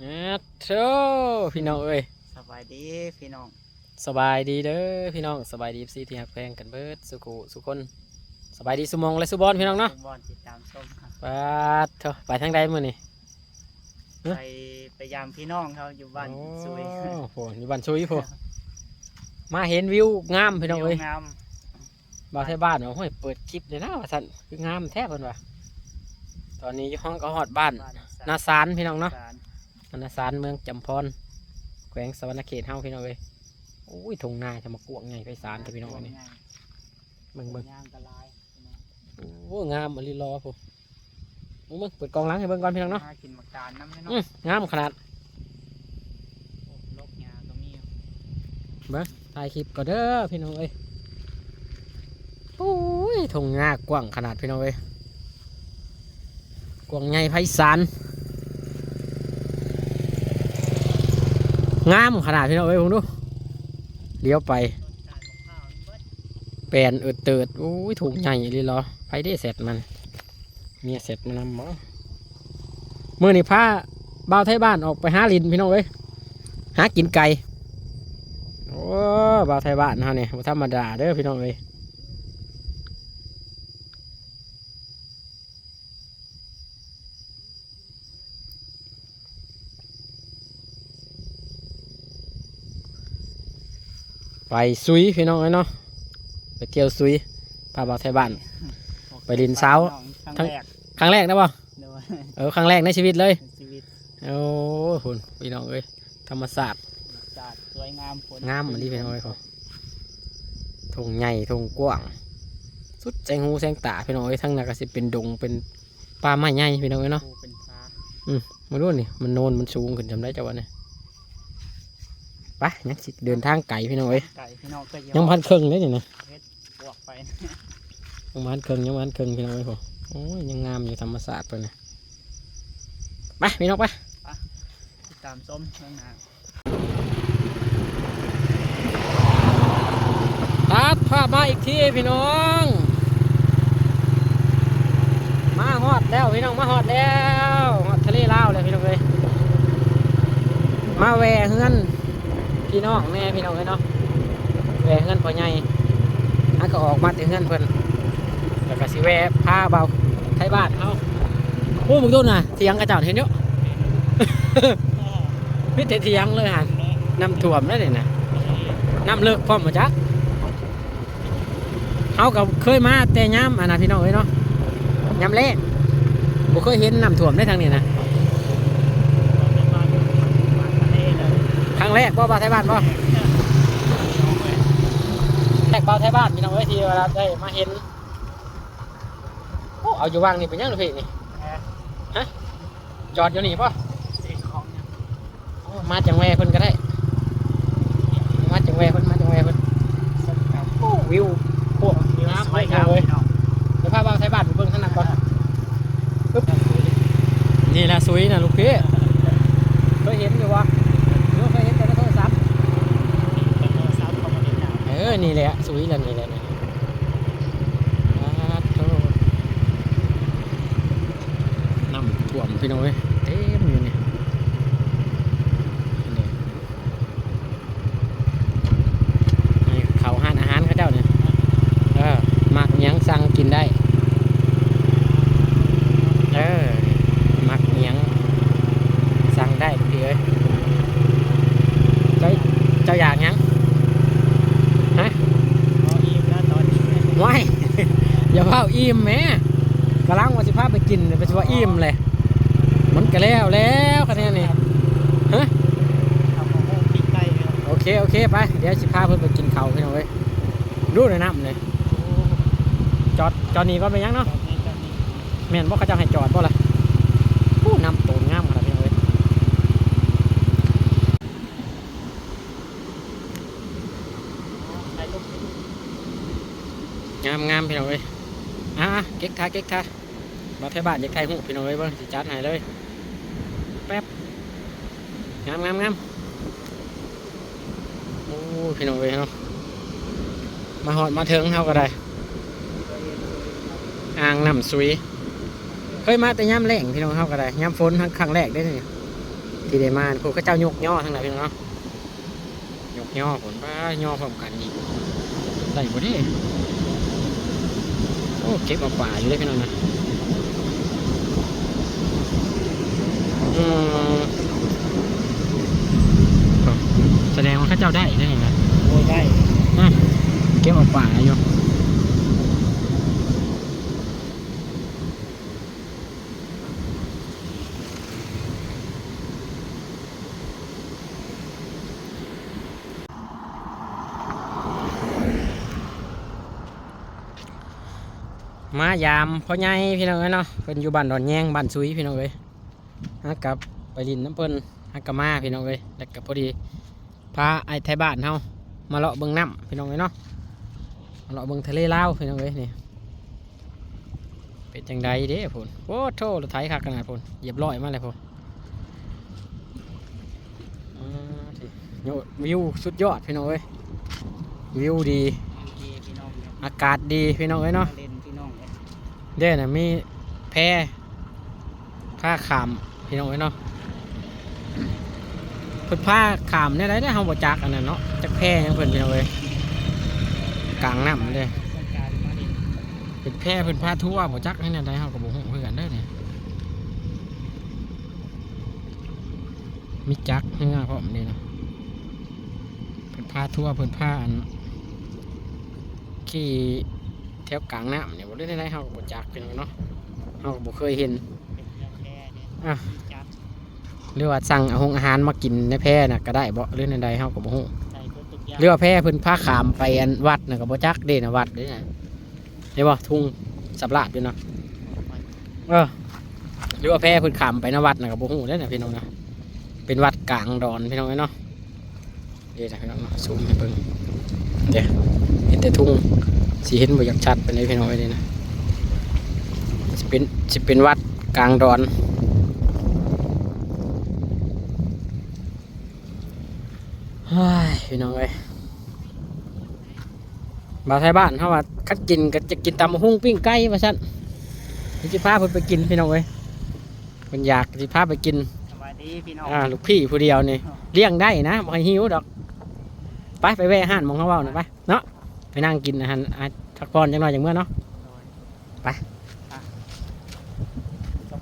เอ็ดโธ่พี่น้องเอ้ยสบายดีพี่น้องสบายดีเด้อพี่น้องสบายดีซีที่ฮักแพงกันเบิดสุขุสุคนสบายดีสุมงและสุบอลพี่น้องเนาะทุกบอลติดตามส้มครับไปเถอะไปทางใดมื้อนี่ฮะไปไปยามพี่น้องเขาอยู่บ้านซุยโอ้โหอยู่บ้านซุยพอมาเห็นวิวงามพี่น้องเอ้ยงามบ่าวไทยบ้านว่าห้ยเปิดคลิปเลยนะว่าซั่นคืองามแท้เพิ่นว่าตอนนี้อยู่ห้องก็ฮอดบ้านบ้านนาสารพี่น้องเนาะ สารนาสารเมืองจำพรแขวงสวรรณเขตเฮาพี่น้องเอ้ยโอ้ยทงนาจะมากวงใหญ่ไพศาลแต่พี่น้องเอ้ยนี่เบิ่งเบิ่งย่างกะลายพี่น้องโอ้งามอลีรอผมมึงเบิ่งเปิดกองหล้างให้เบิ่งก่อนพี่น้องเนาะหกินหมักจานน้ำพี่น้องอืมงามขนาดโอ้ลกยาก็มีถ่ายคลิปก็เด้อพี่น้องเอ้ยโอ้ยทงนากว้างขนาดพี่น้องเอ้ยกว้างใหญ่ไพศาล งามขนาดพี่น้องเอ้ยผมดูเลี้ยวไปแปลนเอิดเติดโอ้ยถุงใหญ่เลยเหรอไปได้เสร็จมันเมียเสร็จมันนำบ่มื่อนี่พาบ่าวไทยบ้านออกไปหาลินพี่น้องเอ้ยหากินไก่โอ้บ่าวไทยบ้านเขาเนี่ยธรรมดาเด้อพี่น้องเอ้ย ไปซุยพี่น้องเอ้ยเนาะไปเที่ยวซุยพาบ่าวไทยบ้าน ไปลินเช้าครั้งแรกครั้งแรกนะบ่โดยเออครั้งแรกในชีวิตเลยในชีวิตโอ้โหพี่น้องเอ้ยธรรมศาสตร์จาดสวยงามฝนงามเหมือนที่พี่น้องเอ้ยเขาทงใหญ่ทงกว้าง สุดแสงหูแสงตาพี่น้องเอ้ยทั้งนั้นก็สิเป็นดงเป็นป่าไม้ใหญ่พี่น้องเอ้ยเนาะภูเป็นฟ้ามาดูนี่มันโนนมันสูงขึ้นจำได้จ้าวะเนี่ย ไปยังสิเดินทางไกลพี่น้องเอ้ยไก่พี่น้องก็ยังพันครึ่งเลยนี่นะบวกไปยังพันครึ่งยังพันครึ่งพี่น้องเอ้ยผมโอ้ยยังงามอยู่ธรรมศาสตร์เพิ่นนะไปพี่น้องไปติดตามส้มเรื่องหนาตัดภาพมาอีกทีพี่น้อง มาฮอดแล้วพี่น้องมาฮอดแล้วฮอดทะเลลาวเลยพี่น้องเลยมาแหวเฮือน พี่น้องแม่พี่น้องเลยเนาะแหวเฮือนพ่อใหญ่อันก็ออกมาแต่เฮือนเพิ่นแล้วก็สิแหวพาเบาไทยบ้านเฮาโอ้มึงดูน่ะเถียงกระเจ้าเห็นเยอะมิแต่เถียงเลยหันน้ำท่วมแล้วนี่นะน้ำเลิกพร้อมมาจักเขาก็เคยมาแต่ย้ำอันนะพี่น้องเอ้ยเนาะย้ำแรกบ่เคยเห็นน้ำท่วมได้ทางนี้นะ ครั้งแรกบ่บ่าวไทยบ้านบ่แรกบ่าวไทยบ้านพี่น้องเอ้ยที่เวลาได้มาเห็นโอ้เอาอยู่ว่างนี่เป็นยังไงพี่นี่จอดอยู่นี่ป่ะมาจังแวเพิ่นก็ได้ มาจังแวเพิ่นมาจังแวเพิ่นโอ้วิวพวกน้ำสวยเลยงามเลยพี่น้องเดี๋ยวพาบ่าวไทยบ้านไปเบิ่งข้างหน้าก่อนปึ๊บนี่แหละสวยนะลูกพี่เคยเห็นอยู่วะ องนะเออนี่แหละสวยแล้วนี่แหละนี่อ่าโธ่น้ำท่วมพี่น้องเอ้ยเต็มอยู่นี่นี่นี่เขาห้านอาหารเขาเจ้าเนี่ยเออมักหยังสั่งกินได้เออมักหยังสั่งได้พี่เอ้ยเจ้าเจ้าอยากหยัง พออิ่มแล้วตอนนี้ ว้าย อย่าเผาอิ่มแหม่กำลังว่าสิพาไปกินไปสิว่าอิ่มเลยมันก็แล้วแล้วคะแนนนี่ทำของโอ้ปีกไก่เลยโอเคโอเคไปเดี๋ยวสิพาเพิ่นไปกินเขาวพี่น้องเว้ยดูหน่อยน้ำเลยจอดจอดนี่ก่อนไปยังเนาะตอนนี้ตอนนี้แม่นบ่เขาเจะให้จอดบ่ล่ะผู้นำโตนงามขนาดพี่น้องเว้ยงามงามพี่น้องเว้ย อะเก๊กทาเก๊กทาบัตรไทยบ้านเด็กไทยหูพี่น้องเว้ยบิ่งสิจัดให้เลยแป๊บงามงามงามโอ้พี่น้องเว้ยเนาะมาหอดมาเถึงเฮาก็ได้อ่างน้ำซุยเคยมาแต่ย่ำแรงพี่น้องเฮาก็ได้ย่ำฝนครั้งแรกได้นี่ที่ได้มาพวกเขาเจ้ายกย่อทั้งนั้นพี่น้องเนาะยกย่อผลว่าย่อพร้อมกันอีกได้บ่เด้โอ้เก็บเอาป่าอยู่เลยพี่น้องนะอืมแสดงว่าเข้าเจ้าได้ได้ยังไงโอ้ยได้เก็บเอาป่าอยู่ มายามพ่อใหญ่พี่น้องเอ้ยเนาะเพิ่นอยู่บ้านดอนแยงบ้านซุยพี่น้องเอ้ยฮักกับไปลินน้ำเพิ่นฮักกับมาพี่น้องเอ้ยแล้วก็พอดีพาไอ้ไทยบ้านเฮามาเลาะเบิ่งน้ำพี่น้องเอ้ยเนาะมาเลาะเบิ่งทะเลลาวพี่น้องเอ้ยนี่เป็นจังใดเด้พุ่นโอ้โทรถไถคักขนาดพุ่นเหยียบร้อยมาเลยพุ่นวิวสุดยอดพี่น้องเอ้ยวิวดีองเนี่ยอากาศดีพี่น้องเอ้ยเนาะ เด้น่ะมีแพผ้าขามพี่น้องเอ้เนาะเพิ่นผ้าขามเนี่ยได้ได้เฮาบ่จักอันนั้นเนาะจักแพหยังเพิ่นพี่น้องเอ้ยกลางน้ำเด้ต้องการมาเล่นเป็นแพเพิ่นผ้าทั่วบ่จักให้แนวใดเฮาก็บ่ฮู้คือกันเด้อเนี่ยมีจักเฮือพร้อมนี่เนะเพิ่นผ้าทั่วเพิ่นผ้าอันขี่ แถวกลางน้ำเนี่ยบ่ได้ได้เฮาก็บ่จักพี่น้องเนาะเฮาก็บ่เคยเห็นเป็นเรื่องแค่เนี่ยอะจัดหรือว่าสั่งอาหงอาหารมากินในแพน่ะก็ได้บ่หรือในใดเฮาก็บ่ฮู้ใส่ทุกทุกอย่างหรือว่าแพเพิ่นพาขามไปอันวัดน่ะก็บ่จักเด้น่ะวัดเด้น่ะเห็นบ่ทุ่งสับลาดอยู่เนาะเออหรือว่าแพเพิ่นขามไปนวัดน่ะก็บ่ฮู้เด้น่ะพี่น้องนะเป็นวัดกลางดอนพี่น้องเอ้ยเนาะเดี๋ยวนะพี่น้องเนาะซูมให้เบิ่งเดี๋ยวเห็นแต่ทุ่ง สิเห็นบ่อยากชัดปานใดพี่น้องเอ้ยนี่นะสิเป็นสิเป็นวัดกลางดอนเฮ้ยพี่น้องเอ้ยบาวไทยบ้านเขาว่าคัดกินก็จะกินตำหุ้งปิ้งไก่มาสั่นนี่จะพาเพิ่นไปกินพี่น้องเอ้ยเพิ่นอยากจะพาไปกินสวัสดีพี่น้องอ่าลูกพี่ผู้เดียวนี่เลี้ยงได้นะบ่ให้หิวดอก ไปไปแวะอาหารหมองเขาเว้าหน่อยไปเนาะ ไปนั่งกินอาหารอะทักผ่อนจังหน่อยจังเมื่อเนาะไป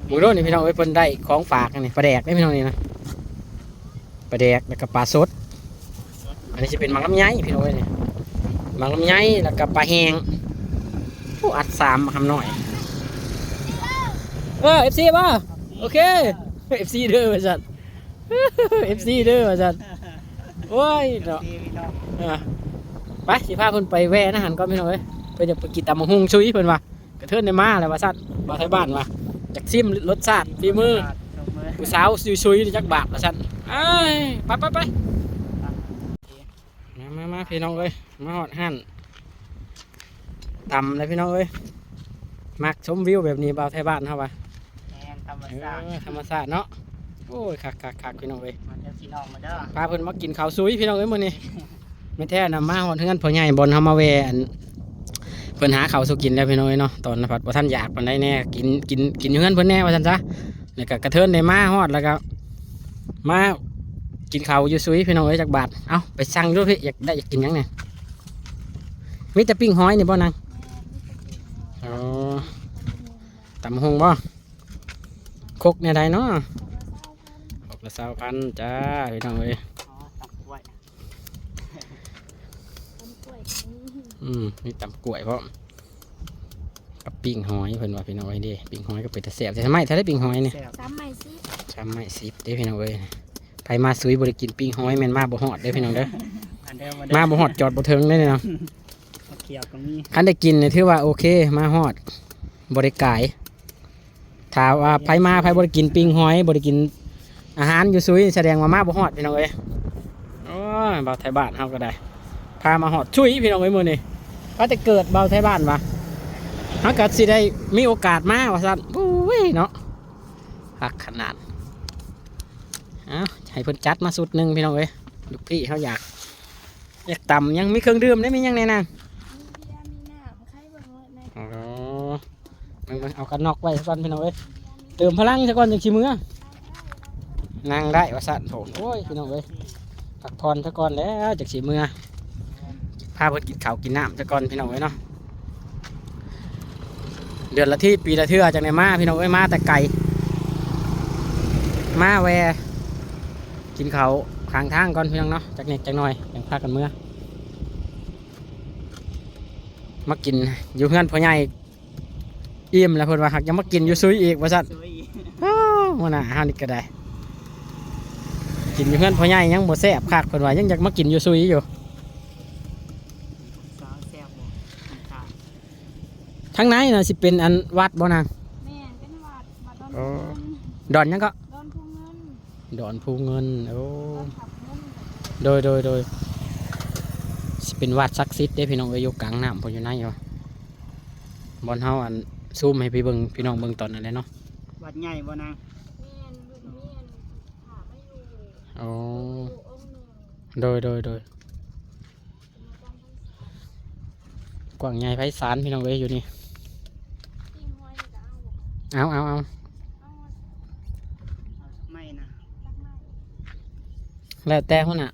หมูโดนี่พี่น้องเอ้ยเพิ่นได้ของฝากอันนี่ปลาแดกได้พี่น้องนี่นะปลาแดกแล้วก็ปลาสด อันนี้จะเป็นมังลำไยพี่น้องเอ้ยนี่มังลำไยแล้วก็ปลาแห้งผู้อัดสามคำหน่อยเออเอฟซีป่ะโอเคเอฟซีเด้อว่าจัดเอฟซีเด้อว่าจัดโอ้ยเนาะดีพี่น้องอะ ไปสิพาเพิ่นไปแวะนะหันก่อนพี่น้องเอ้ยเพิ่นจะไปกินตำบักหุ่งชุยเพิ่นว่ากระเทินในมาเลยว่าซั่นบ่าวไทยบ้านว่าอยากซิมรสชาติฝีมือลงมือผู้สาวซุยๆจักบาทว่าซั่นเอ้ยไปไปไปมามามาพี่น้องเอ้ยมาฮอดหันตำเลยพี่น้องเอ้ยมักชมวิวแบบนี้บ่าวไทยบ้านเฮาว่าแทนธรรมเอชาติอธรรมชาติเนาะโอ้ยคักคักคักพี่น้องเอ้ยมาเด้อพี่น้องมาเด้อพาเพิ่นมากินข้าวซุยพี่น้องเอ้ยมื้อนี้ ไม่แท้นะมาฮอดเฮือนพ่อใหญ่บนเฮามาแวอันเพิ่นหาเขาสุกินแล้วพี่น้อยเนาะตอนนภัสบ่ทันอยากปานใดแน่กินกินกินอยู่เฮือนเพิ่นแน่ว่าซั่นซะแล้วก็กระเทินได้มาฮอดแล้วก็มากินข้าวอยู่ซุยพี่น้อยจักบาทเอ้าไปสั่งดูพี่อยากได้อยากกินหยังเนี่ยมีแต่ปิ้งหอยนี่บ่นางอ๋อตำหงบ่คกเนี่ยใดเนาะคกละ20,000จ้าพี่น้องเอ้ย อ๋อตักไว้ อืมมีตำกล้วยเพราะกับปิ้งหอยเพิ่นว่าพี่น้องเอ้ยเด้ปิ้งหอยก็เป็นตะแซ่บแต่ทำไมถ้าได้ปิ้งหอยนี่แซ่บซ้ำใหม่สิจำไม่สิบเด้พี่น้องเอ้ยไปมาซุยบริกินปิ้งหอยแม่นมาบ่ฮอดเด้พี่น้องเด้ออันเดิมมามาบ่ฮอดจอดบ่ถึงได้เนาะมาเกี่ยวกับมีคันได้กินนี่ถือว่าโอเคมาฮอดบริกายถ้าว่าไผมาไผบ่ได้กินปิ้งหอยบ่ได้กินอาหารอยู่ซุยแสดงว่ามาบ่ฮอดพี่น้องเอ้ยโอ้ยบ่าวไทยบ้านเฮาก็ได้พามาฮอดชุยพี่น้องเอ้ยมื้อนี้ ว่าแต่เกิดบ่าวไทยบ้านวะเฮาก็สิได้มีโอกาสมาว่าซั่นอุ้ยเนาะหักขนาดเอ้าให้เพิ่นจัดมาสุดหนึงพี่น้องเอ้ยลูกพี่เฮาอยาก อยากต่ำยังมีเครื่องดื่มได้มีหยังแน่นางมีเบียร์มีน้ำใครเบิ่งเลยในอ๋อเบิ่งๆเอากันนอกไว้สักก่อนพี่น้องเอ้ยเติมพลังสักก่อนจังสิมื้อนั่งได้ว่าสั่นโถโอ้ยพี่น้องเอ้ยพักผ่อนซะก่อนแล้วจากสีเมื่อ พาเพิ่นกินข้าวกินน้ำซะก่อนพี่น้องเอ้ยเนาะเดือนละที่ปีละเทื่อจากไหนมาพี่น้องเอ้ยมาแต่ไก่มาแวกินข้าวข้างทางก่อนพี่น้องเนาะจากเน็กจากหน่อยยังพากันเมื่อมากินอยู่เฮือนพ่อใหญ่อิ่มแล้วเพิ่นว่าหักยังมากินอยู่ซุยอีกว่าสั่นสวยอีกอ้าวหัวหน้าห้านี่ก็ได้ กินอยู่เพื่อนพ่อใหญ่ยังบ่แซ่บคักเพิ่นว่ายังอยากมากินอยู่ซุยอยู่ สาวแซ่บบ่น้ำตาล ทั้งในน่ะสิเป็นอันวัดบ่นางแม่นเป็นหวัดมาดอนอ๋พูอเงินดอนยังก็ดอนพูเงินดอนภูเงินโอ้ดอนขับเงินโดยโดยโดยสิเป็นวัดศักดิ์สิทธิ์เด้พี่น้องเอ้ยอยู่กลางน้ำเพิ่นอยู่ในอยู่บอนเฮาอันซูมให้พี่เบิ่งพี่น้องเบิ่งตอนนั้นเลยเนาะวัดใหญ่บ่นางแม่นบุญเมียนถามไม่อยู่โอ้ปู่องค์หนึ่งโดยโดยโดย เป็นมาจำพรรษากว้างใหญ่ไพศาลพี่น้องเอ้ยอยู่นี่ปิ้งห้อยนี่ก็ เอาบ่เอาเอาเอาเอามาไม่นะตักไม้แล้วแต่พุ่นน่ะ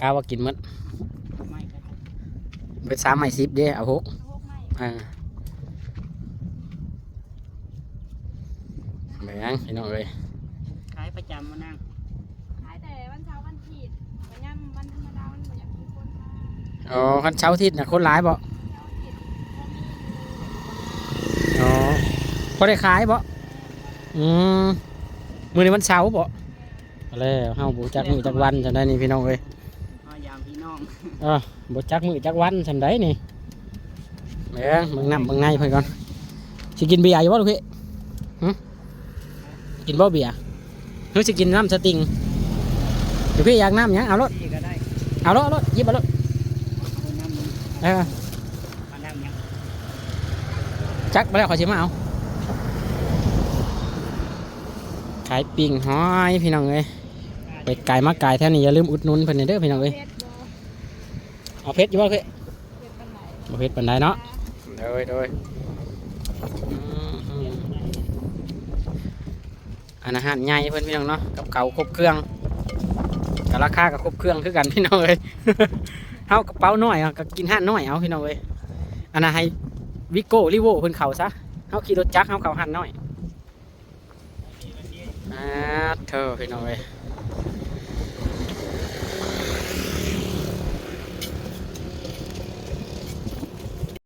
กาว่ากินหมดไม่ก็ได้เป็นสามไม้สิบเด้เอาหกเอาพวกไม้อ่าแม่งพี่น้องเอ้ยขายประจำบ่นางขายแต่วันเสาร์วันอาทิตย์วันย่ำวันธรรมดาวันบ่อยากมีคนมา อ๋อคันเช้าร์อาทิตย์น่ะคนหลายบ่ เสาร์อาทิตย์บ่มี อ๋อ พอได้ขายบ่อืมมื้อนี้วันเสาร์บ่เอาแล้วเฮาบ่จักมื้อจักวันจังได๋นี่พี่น้องเอ้ยพยายามพี่น้องเออบ่จักมื้อจักวันจังได๋นี่แม่งเบิ่งน้ำเบิ่งในเพิ่นก่อนสิกินเบียร์อยู่บ่ลูกพี่หึกินบ่เบียร์หรือสิกินน้ำสติงลูกพี่อยากน้ำหยังเอารถนี่ก็ได้เอารถเอารถหยิบเอารถเอาน้ำมันเออเอาน้ำยังจักไปแล้วขอชิมมาเอา ขายปิ้งหอยพี่น้องเอ้ยไปไก่มาไก่แท่นี้อย่าลืมอุดหนุนเพิ่นเด้อพี่น้องเอ้ยเพชรบ่เอาเพชรอยู่บ่เพชรเพชรปานไหนบ่เพชรปานใดเนาะโดยโดยอืมอืมอันอาหารใหญ่เพิ่นพี่น้องเนาะกับเขาวครบเครื่องกับราคากับครบเครื่องคือกันพี่น้องเอ้ยเฮากระเป๋าน้อยอะก็กินห้านน้อยเอาพี่น้องเอ้ยอันน่ะให้วิโก้ลิโวเพิ่นเข้าซะเฮาขี่รถจักรเฮาเข้าห้านน้อยอ่า เธอพี่น้องเอ้ย